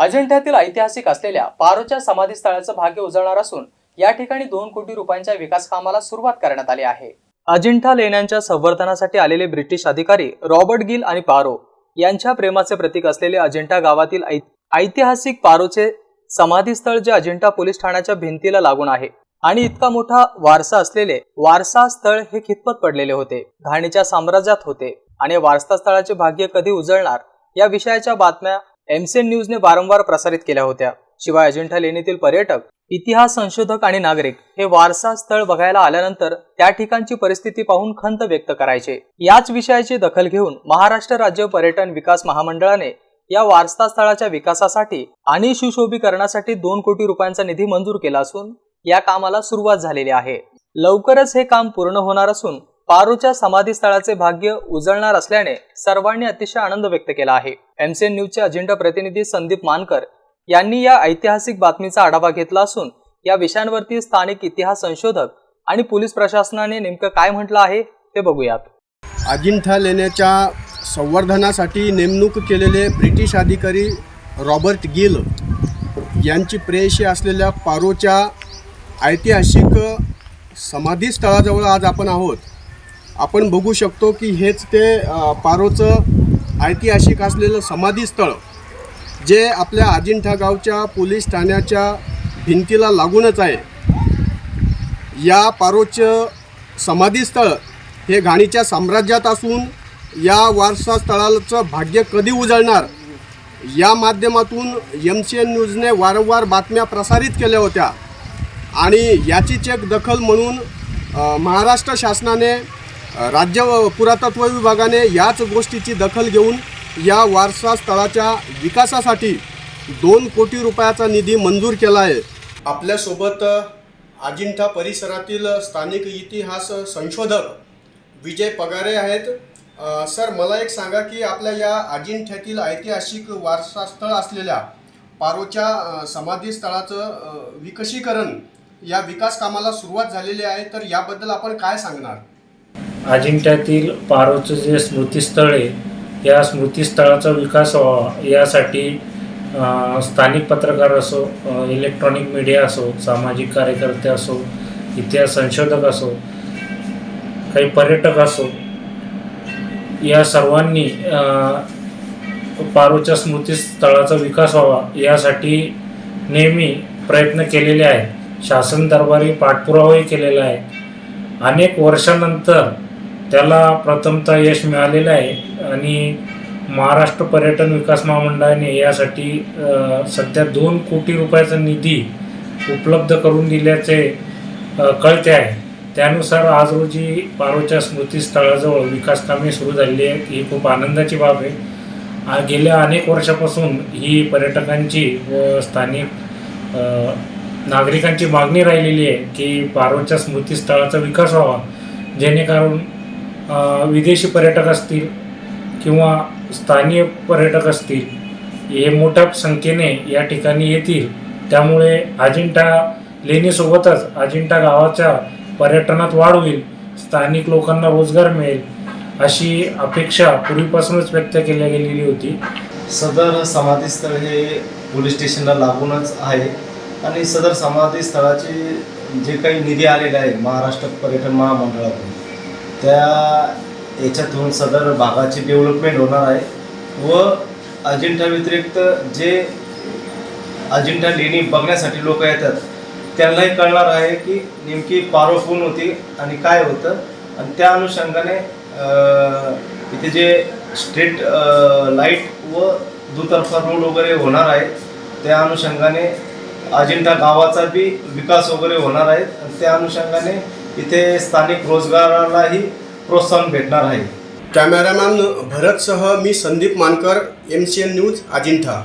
अजिंठ्यातील ऐतिहासिक असलेल्या पारोच्या समाधीस्थळाचं भाग्य उजळणार असून या ठिकाणी दोन कोटी रुपयांच्या विकास कामाला सुरुवात करण्यात आली आहे. अजिंठा लेण्यांच्या संवर्धनासाठी आलेले ब्रिटिश अधिकारी रॉबर्ट गिल आणि पारो यांच्या प्रेमाचे प्रतीक असलेले अजिंठा गावातील ऐ- ऐतिहासिक पारोचे समाधीस्थळ जे अजिंठा पोलीस ठाण्याच्या भिंतीला लागून आहे आणि इतका मोठा वारसा असलेले वारसा स्थळ हे खितपत पडलेले होते. घाणीच्या साम्राज्यात होते आणि वारसा स्थळाचे भाग्य कधी उजळणार या विषयाच्या बातम्या एमसीएन न्यूजने वारंवार प्रसारित केल्या होत्या. शिवाय अजिंठा लेणीतील पर्यटक इतिहास संशोधक आणि नागरिक हे वारसा स्थळ बघायला आल्यानंतर त्या ठिकाणची परिस्थिती पाहून खंत व्यक्त करायचे. याच विषयाची दखल घेऊन महाराष्ट्र राज्य पर्यटन विकास महामंडळाने या वारसा स्थळाच्या विकासासाठी आणि सुशोभीकरणासाठी दोन कोटी रुपयांचा निधी मंजूर केला असून या कामाला सुरुवात झालेली आहे. लवकरच हे काम पूर्ण होणार असून पारूच्या समाधी स्थळाचे भाग्य उजळणार असल्याने सर्वांनी अतिशय आनंद व्यक्त केला आहे. एमसीएन न्यूजचे अजिंठा प्रतिनिधी संदीप मानकर यांनी या ऐतिहासिक बातमीचा आढावा घेतला असून या विषयांवरती स्थानिक इतिहास संशोधक आणि पोलीस प्रशासनाने नेमकं काय म्हटलं आहे ते बघूयात. अजिंठा लेण्याच्या संवर्धनासाठी नेमणूक केलेले ब्रिटिश अधिकारी रॉबर्ट गिल यांची प्रेयशी असलेल्या पारोच्या ऐतिहासिक समाधीस्थळाजवळ आज आपण आहोत. आपण बघू शकतो की हेच ते पारोचं ऐतिहासिक असलेलं समाधीस्थळ जे आपल्या अजिंठा गावच्या पोलीस ठाण्याच्या भिंतीला लागूनच आहे. या पारोचं समाधीस्थळ हे घाणीच्या साम्राज्यात असून या वारसा स्थळाचं भाग्य कधी उजळणार? या माध्यमातून एम सी एन न्यूजने वारंवार बातम्या प्रसारित केल्या होत्या. आणि याची चेक दखल म्हणून महाराष्ट्र शासनाने राज्य व पुरातत्व विभागाने याच गोष्टीची दखल घेऊन या वारसा स्थळाच्या विकासासाठी दोन कोटी रुपयाचा निधी मंजूर केला आहे. आपल्यासोबत अजिंठा परिसरातील स्थानिक इतिहास संशोधक विजय पगारे आहेत. सर मला एक सांगा की आपल्या या अजिंठ्यातील ऐतिहासिक वारसास्थळ असलेल्या पारोच्या समाधी स्थळाचं विकसीकरण या विकास कामाला सुरुवात झालेली आहे तर याबद्दल आपण काय सांगणार? अजिंठ्यातील पारोचं जे स्मृतीस्थळ आहे या स्मृतीस्थळाचा विकास व्हावा यासाठी स्थानिक पत्रकार असो इलेक्ट्रॉनिक मीडिया असो सामाजिक कार्यकर्ते असो इतिहास संशोधक असो काही पर्यटक असो या सर्वांनी पारोच्या स्मृतीस्थळाचा विकास व्हावा यासाठी नेहमी प्रयत्न केलेले आहेत. शासन दरबारी पाठपुरावाही केलेला आहे. अनेक वर्षानंतर त्याला प्रथमतः यश मिळालेलं आहे. आणि महाराष्ट्र पर्यटन विकास महामंडळाने यासाठी सध्या दोन कोटी रुपयाचा निधी उपलब्ध करून दिल्याचे कळते आहे. त्यानुसार आज रोजी पारोच्या स्मृतीस्थळाजवळ विकासकामे सुरू झालेली आहेत. ही खूप आनंदाची बाब आहे. गेल्या अनेक वर्षापासून ही पर्यटकांची व स्थानिक नागरिकांची मागणी राहिलेली आहे की पारोच्या स्मृतीस्थळाचा विकास व्हावा. जेणेकरून विदेशी पर्यटक असतील किंवा स्थानीय पर्यटक असतील हे मोठ्या संख्येने या ठिकाणी येतील. त्यामुळे अजिंठा लेणीसोबतच अजिंठा गावाच्या पर्यटनात वाढ होईल स्थानिक लोकांना रोजगार मिळेल अशी अपेक्षा पूर्वीपासूनच व्यक्त केल्या गेलेली होती. सदर समाधीस्थळ हे पोलीस स्टेशनला लागूनच आहे आणि सदर समाधीस्थळाचे जे काही निधी आलेले आहे महाराष्ट्र पर्यटन महामंडळातून त्या याच्यातून सदर भागाची डेव्हलपमेंट होणार आहे व अजिंठा व्यतिरिक्त जे अजिंठा लेणी बघण्यासाठी लोक येतात त्यांनाही कळणार आहे की नेमकी पारो कोण होती आणि काय होतं. आणि त्या अनुषंगाने इथे जे स्ट्रीट लाइट व दुतर्फा रोड वगैरे होणार आहे त्या अनुषंगाने अजिंठा गावाचा बी विकास वगैरे होणार आहे. आणि त्या अनुषंगाने इथे स्थानिक रोजगारालाही प्रोत्साहन भेटणार आहे. कॅमेरामॅन भरतसह मी Sandeep Mankar M C N news Ajintha.